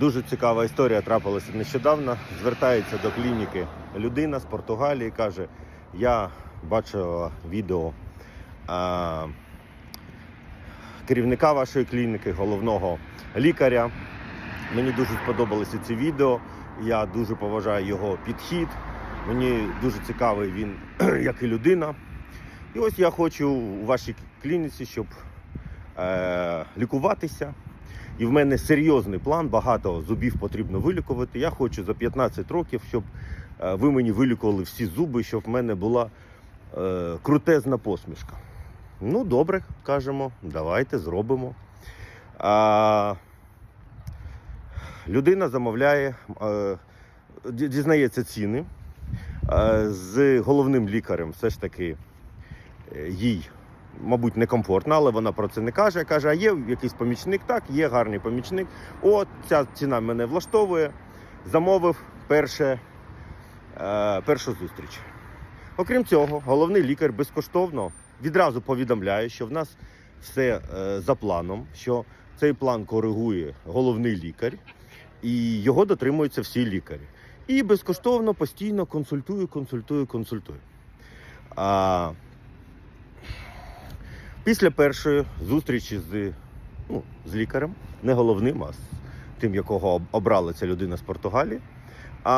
Дуже цікава історія трапилася нещодавно. Звертається до клініки людина з Португалії, каже: я бачила відео а, керівника вашої клініки, головного лікаря. Мені дуже сподобалося це відео. Я дуже поважаю його підхід. Мені дуже цікавий він як і людина. І ось я хочу у вашій клініці, щоб е, лікуватися. І в мене серйозний план, багато зубів потрібно вилікувати. Я хочу за 15 років, щоб е, ви мені вилікували всі зуби, щоб в мене була е, крутезна посмішка. Ну, добре, кажемо, давайте зробимо. А, людина замовляє, е, дізнається ціни е, з головним лікарем. Все ж таки е, їй, мабуть, некомфортно, але вона про це не каже. Каже, а є якийсь помічник? Так, є гарний помічник. О, ця ціна мене влаштовує. Замовив перше, е, першу зустріч. Окрім цього, головний лікар безкоштовно відразу повідомляє, що в нас все е, за планом, що цей план коригує головний лікар, і його дотримуються всі лікарі. І безкоштовно постійно консультую, консультую, консультую. А, після першої зустрічі з, ну, з лікарем, не головним, а з тим, якого обрала ця людина з Португалії. А